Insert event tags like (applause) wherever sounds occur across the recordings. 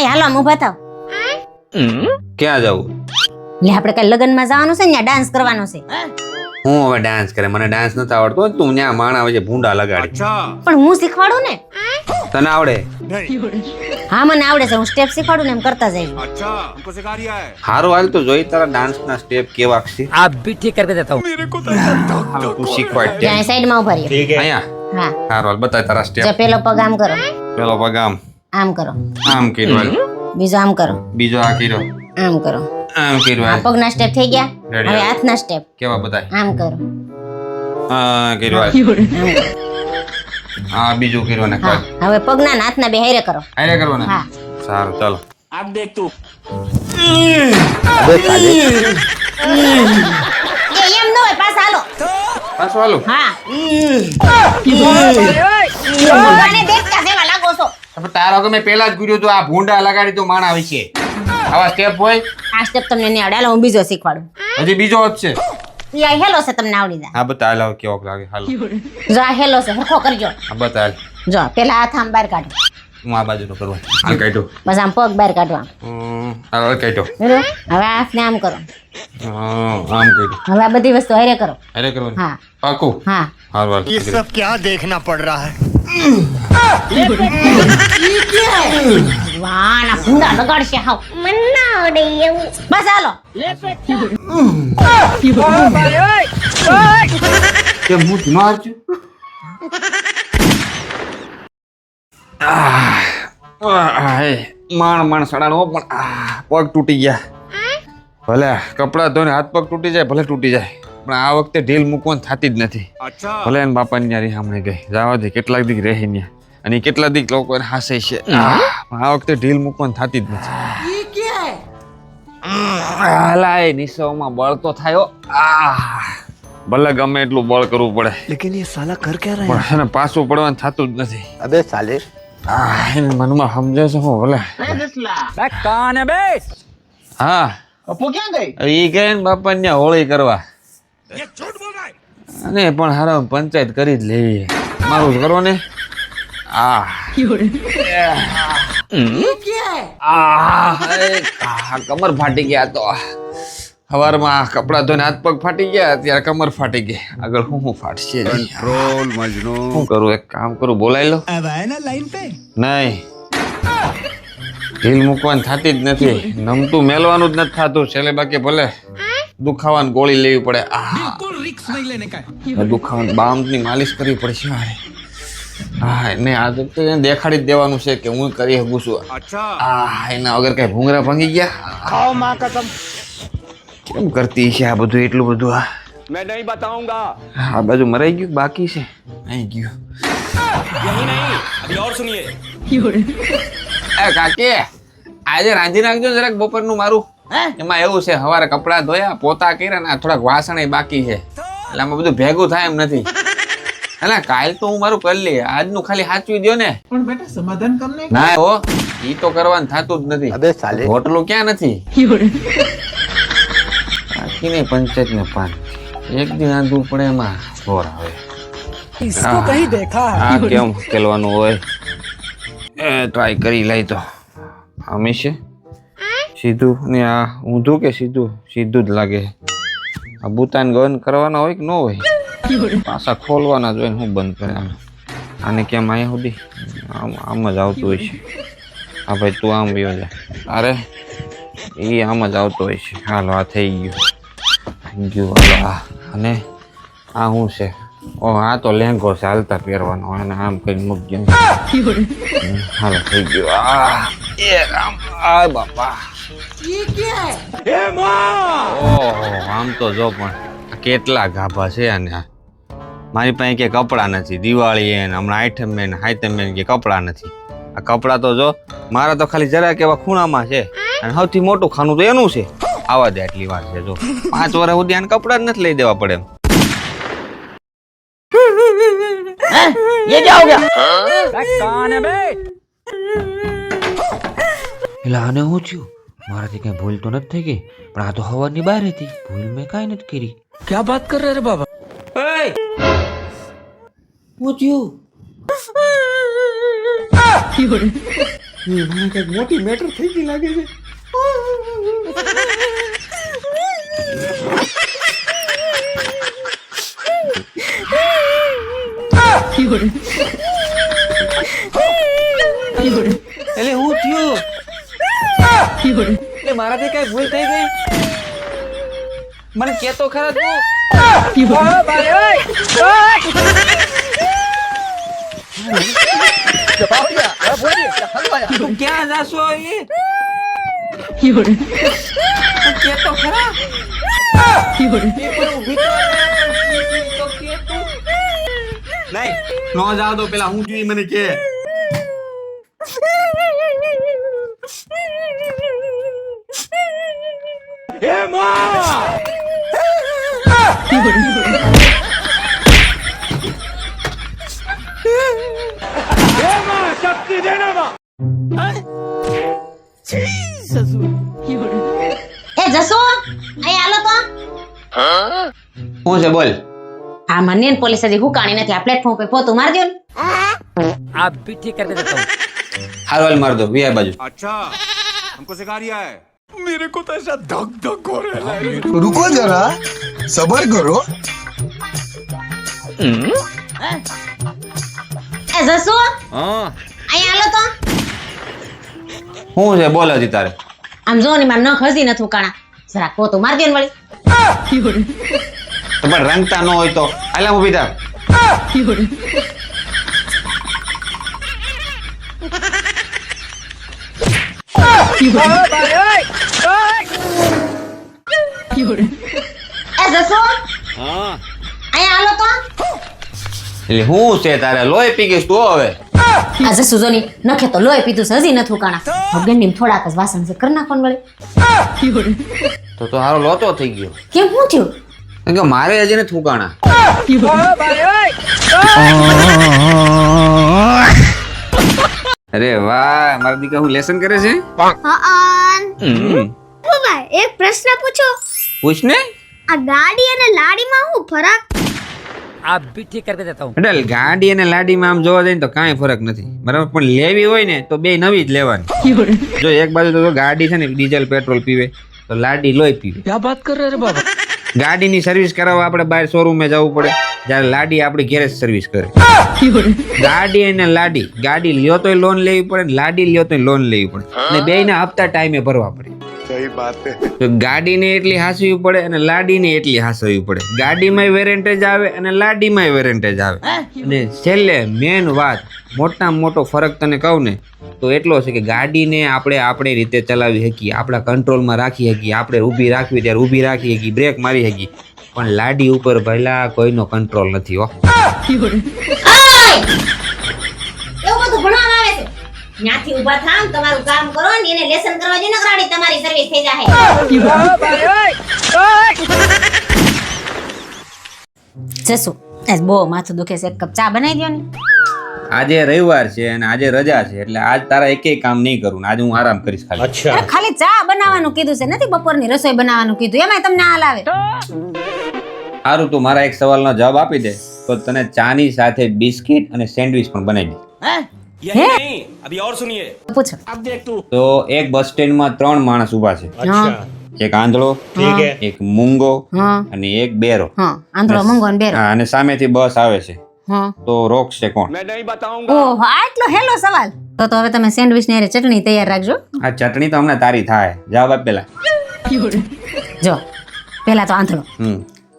અહીં હાલો આમ ઊભા ક્યાં જવું? એટલે આપણે કઈ લગ્નમાં જવાનું છે ને ડાન્સ કરવાનો છે. હું? હવે ડાન્સ કરે મને ડાન્સ નથી આવડતો તું ત્યાં માણ આવે છે ભૂંડા લગાડી. પણ હું શીખવાડું ને? તને આવડે? હા મને આવડે છે હું સ્ટેપ શીખવાડું ને એમ કરતા જઈ હારું હાલ તો જોઈ તારા ડાન્સ ના સ્ટેપ કેવા છે. આ બી ઠીક કરી દેતા હું. તું શીખવાડ ત્યાં સાઈડમાં ઊભા રહી. અહીંયા? હા. હારું હાલ બતાય તારા સ્ટેપ પેલો પગ આમ કરો. પેલો પગ આમ આમ કરો. આમ કર્યો બીજો આમ કરો. બીજો આ કર્યો. આમ કરો. આમ કર્યો આ પગના સ્ટેપ થઈ ગયા. હવે હાથના સ્ટેપ કેવા બતાય આમ કરો. આ કર્યો કરો. આ બીજું કર્યું ને હા હવે પગના ને હાથના બે હારે કરો. હારે કરવો ને હા. સારું ચાલો. એ એમ ન હોય પાસ હાલો. પાસ હાલો. હા. ભગવાને દેખતા જેવા લાગો છો પણ તારો કે મેં પેલા જ ગુર્યું હતું આ ભૂંડા લગાડી તું માણા વિશે. આવા સ્ટેપ હોય? આ સ્ટેપ તમને નહીં આવડે. હું બીજો શીખવાડું. હજી બીજો જ છે. ઈ આ હેલો છે તમને આવડી જાય. હા બતા હાલ કેવો લાગે? હાલો. જો આ હેલો છે હરખો કરજો. હા બતા હાલ જો પેલા હાથ આમ બહાર કાઢો. હું આ બાજુનો કરવા આ કાઢો. બસ આમ પગ બહાર કાઢવા હાલ કાઢ્યો હવે આ હાથને આમ કરો. આમ કર્યું હવે આ બધી વસ્તુ હારે કરો હારે કરવાનું હા પાકું હા હારું હાલ ये सब क्या देखना पड़ रहा है વાહ ના ભૂંડા લગાડશે હાવ મને ના આવડે એવું બસ હાલો કેમ હું ન હારશું માણ માણ સડાનો પણ આહ, પગ તૂટી ગયા ભલે કપડાં ધોઈને હાથ પગ તૂટી જાય ભલે તૂટી જાય પણ આ વખતે ઢીલ મૂકવાની થતી જ નથી. ભલે એને બાપાની ન્યારી સાંભળી ગઈ જવા દે કેટલાક દીક રહે ત્યાં અને કેટલા દીક લોકો એને હાસે છે. આ વખતે ઢીલ મૂકવાની થતી જ નથી. હલાય નિસોમાં બળ તો થયો આ ભલે ગમે એટલું બળ કરવું પડે. લેકિન પાછું પડવાનું થતું જ નથી. અબે સાલે હા એને મનમાં સમજાય છે ભલે. કાને હા. પપ્પો ક્યાં ગઈ? એ કહે બાપા ને હોળી કરવા. અને પણ હારો પંચાયત કરી જ લેવી મારું કરો ને. આ કમર ફાટી ગયા તો. સવારમાં કપડા ધોને હાથ પગ ફાટી ગયા અત્યારે કમર ફાટી ગઈ. આગળ હું હું ફાટશે? શું કરું? એક કામ કરું બોલાવી લો. Line pay? નહીં. ઢીલ મૂકવાની થતી જ નથી. નમતું મેલવાનું જ નથી થતું. છેલ્લે બાકી ભલે દુખાવાની ગોળી લેવી પડે. આ દુખાવાની બામની માલિશ કરવી પડશે હા ને આ તો દેખાડી જ દેવાનું છે કે હું કરી શકું છું. આ એના વગર કઈ ભૂંગરા ભાંગી ગયા? કેમ કરતી છે આ બધું એટલું બધું? આ મેં નહીં બતાઉંગા આ બાજુ મરાઈ ગયું બાકી છે? અહીં ગયું. નહીં. અભી ઓર સુનિયે. કાકી આજે રાંધી નાખજો જરાક બપોરનું મારું. એમાં એવું છે સવારે કપડાં ધોયા પોતા કર્યા ને થોડાક વાસણ બાકી છે. એટલે આમાં બધું ભેગું થાય એમ નથી. એટલે કાલ તો હું મારું કરી લઈએ. આજનું ખાલી સાચવી દો ને. પણ બેટા સમાધાન કરને ના હો ઈ તો કરવાનું થતું જ નથી. અબે સાલે. હોટલું ક્યાં નથી? આખી ને પંચાયત ને પાન. એક દિન આંધું પડે એમાં જોર આવે. ઇસકો કહીં દેખા હા કેમ ખેલવાનું હોય? એ ટ્રાય કરી લઈ તો. આમી છે? સીધું ને આ ઊંધું કે સીધું? સીધું જ લાગે. આ બુતાન ગન કરવાના હોય કે ન હોય? પાછા ખોલવાના જોઈને હું બંધ કરે આને કેમ અહીંયા સુધી આમ આમ જ આવતું હોય છે. હા ભાઈ તું આમ વ્યો જા. અરે, એ આમ જ આવતો હોય છે. હાલો, આ થઈ ગયું. ગયું. આ અને આ શું છે? ઓ આ તો લેંઘો છે હાલતા પહેરવાનો અને આમ કઈ મૂકજો હાલો થઈ ગયો. આ એ રામ આ બાપા. ઓહો આમ તો જો પણ કેટલા ગાભા છે આ. મારી પાસે કે કપડાં નથી. દિવાળી એને હમણાં આઈટમ મેન હાઈટમ મેન કે કપડાં નથી. આ કપડાં તો જો મારા તો ખાલી જરાક એવા ખૂણામાં છે. અને સૌથી મોટું ખાનું તો એનું છે. આવા દે આટલી વાર છે જો. પાંચ વર્ષ સુધી આને કપડાં જ નથી લઈ દેવા પડે એમ. ये क्या हो गया कौन है बे એટલે આને શું થયું મારાથી કઈ ભૂલ તો નથી થઈ ગઈ પણ આ તો હવાની બહાર હતી ભૂલ મેં કાંઈ નથી કરી क्या बात कर रहे रे बाबा શું થયું મને કઈક મોટી મેટર થઈ ગઈ લાગે છે એટલે હું થયું? એટલે મારાથી કઈ ભૂલ થઈ ગઈ? મને કેતો ખરા તું. તું ક્યાં જાશો એ કેતો ખરા એ પણ ઊભી તો રહે. તો કે તું. નહીં નો જાવ તો પેલા હું જોઈ મને કે. એ જશો અહીં હાલો તો. હું? છે બોલ? આ મને ને પોલીસ હજી હુકાણી નથી આ પ્લેટફોર્મ પર પોતું મારી દો ને आप भी ठीक कर देता हूँ હાલ માર દો વી બાજુ रुको जरा सबर करो એ જશો હા અહીં હાલો તો હું છે બોલ હજી તારે આમ જો ને મારે નખ હજી નથી ઉકાણા જરાક પોતું મારી દો ને વળી તો પણ રંગતા ન હોય તો. આલા ઊભી થા. એટલે હું છે તારે લોહી પી ગઈશ તું હવે. આ જશો જો નખે તો લોહી પીધું છે હજી નથી ઉકાણા થોડાક જ વાસણ છે કરી નાખો ને વળી. તો તો હારો લોતો થઈ ગયો. કેમ શું થયું? કે મારે હજી ને થૂકાણા અરે વાહ મારા દીકરા હું લેસન કરે છે? એક પ્રશ્ન પૂછો. પૂછ ને આ ગાડી અને લાડીમાં હું ફરક? આપ બી ઠીક કરી દેતા હું. એટલે ગાડી અને લાડીમાં આમ જોવા જઈએ તો કાંઈ ફરક નથી. બરાબર પણ લેવી હોય ને તો બે નવી જ લેવાની. જો એક બાજુ તો ગાડી છે ને ડીઝલ પેટ્રોલ પીવે તો લાડી લોહી પીવે. ક્યાં વાત કરે રે બાબા? ગાડીની સર્વિસ કરાવવા આપણે બહાર શોરૂમે જવું પડે. જ્યારે લાડી આપણી ગેરેજ સર્વિસ કરે. ગાડી અને લાડી. ગાડી લ્યો તોય લોન લેવી પડે લાડી લ્યો તોય લોન લેવી પડે. અને બેયના હપ્તા ટાઈમે ભરવા પડે. સહી વાત તો ગાડીને એટલી હાસવી પડે અને લાડીને એટલી હાસવી પડે. ગાડીમાં વેરેન્ટેજ આવે અને લાડીમાં વેરેન્ટેજ આવે. અને છેલ્લે મેન વાત મોટા મોટો ફરક તને કહું ને તો એટલો છે કે ગાડીને આપણે આપણી રીતે ચલાવી શકીએ આપણા કંટ્રોલમાં રાખી શકીએ આપણે ઊભી રાખવી ત્યારે ઊભી રાખી શકીએ બ્રેક મારી શકીએ. પણ લાડી ઉપર ભલા કોઈનો કંટ્રોલ નથી હો. ત્યાંથી ઊભા થાવ તમારું કામ કરો ને એને લેસન કરવા જઈને ને તમારી સર્વિસ થઈ જાહે. જસુ આજ બહુ માથું દુખે છે. એક કપ ચા બનાવી દો ને. આજે રવિવાર છે અને આજે રજા છે એટલે આજ તારા એકેય કામ નહીં કરું આજે હું આરામ કરીશ ખાલી. અચ્છા. ખાલી ચા બનાવવાનું કીધું છે નથી બપોરની રસોઈ બનાવવાનું કીધું. એમાં તમને હાલ આવે. સારું તું મારા એક સવાલનો જવાબ આપી દે તો તને ચાની સાથે બિસ્કિટ અને સેન્ડવિચ પણ બનાવી દે. પૂછો તો એક બસ સ્ટેન્ડમાં ત્રણ માણસ ઊભા છે હા એક આંધળો એક મૂંગો હા અને એક બેરો હા આંધળો મંગો ને બેરો હા, અને સામેથી બસ આવે છે હા તો રોકશે કોણ ઓહો આટલો હેલો સવાલ તો તો હવે તમે સેન્ડવિચ ની હારે ચટણી તૈયાર રાખજો આ ચટણી તો હમણાં તારી થાય જવાબ આપ પેલા જો પેલા તો આંધળો હમ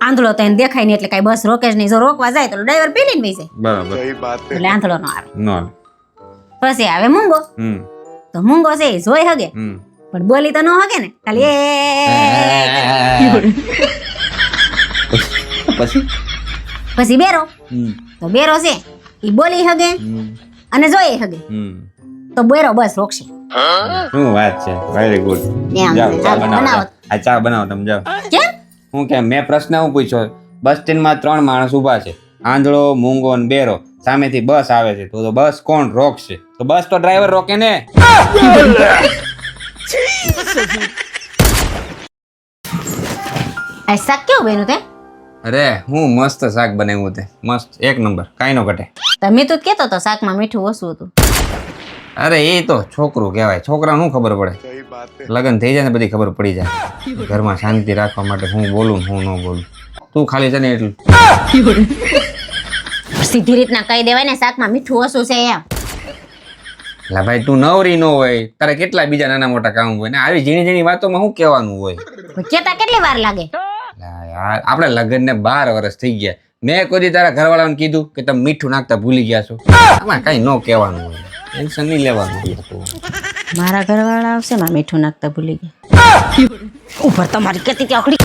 આંધળો તો એને દેખાય નહીં એટલે કઈ બસ રોકે જ નહીં જો રોકવા જાય તો ડ્રાઈવર પેલી ને વહી જાય બરાબર सही बात है એટલે આંધળો નો આવે નો પછી આવે મૂંગો. હમ. તો મૂંગો છે એ જોઈ હગે. હમ. પણ બોલી તો ન હગે ને. ખાલી એ (laughs) પછી? પછી બેરો. તો બેરો છે એ બોલી હગે અને જોઈ હગે. હમ. તો બેરો બસ રોકશે. શું વાત છે? વેરી ગુડ જાઓ ચા બનાવો. બનાવો. આ ચા બનાવો તમે જાઓ. કેમ? હું કેમ મેં પ્રશ્ન હું પૂછ્યો. બસ સ્ટેન્ડમાં ત્રણ માણસ ઊભા છે. આંધળો મૂંગો અને બેરો. સામેથી બસ આવે છે. તો બસ કોણ રોકશે? તો બસ તો ડ્રાઈવર રોકે ને? આ શાક કેવું બન્યું તે? અરે હું મસ્ત શાક બનાવ્યું તે. મસ્ત. એક નંબર. કાંઈ નો ઘટે. તમે તો કેતો તો શાકમાં મીઠું ઓછું હતું. અરે એ તો છોકરું કહેવાય. છોકરા શું ખબર પડે? લગ્ન થઈ જાય ને બધી ખબર પડી જાય. ઘરમાં શાંતિ રાખવા માટે હું બોલું હું ન બોલું. તું ખાલી છે ને એટલું. સીધી રીતના કહી દેવાય ને શાકમાં મીઠું ઓછું છે એમ. લા ભાઈ તું નવરી નો હોય તારે કેટલા બીજા નાના મોટા કામ હોય ને આવી ઝીણી ઝીણી વાતોમાં શું કહેવાનું હોય? કેતા કેટલી વાર લાગે? યાર આપણે લગ્નને બાર વર્ષ થઈ ગયા. મેં કોઈ તારા ઘરવાળાને કીધું કે તમે મીઠું નાખતા ભૂલી ગયા છો. આમાં કઈ ન કહેવાનું હોય. ટેન્શન નહીં લેવાનું. મારા ઘરવાળા આવશે માં મીઠું નાખતા ભૂલી ગયા. ઉપર તમારી કેતી ત્યાં અકડી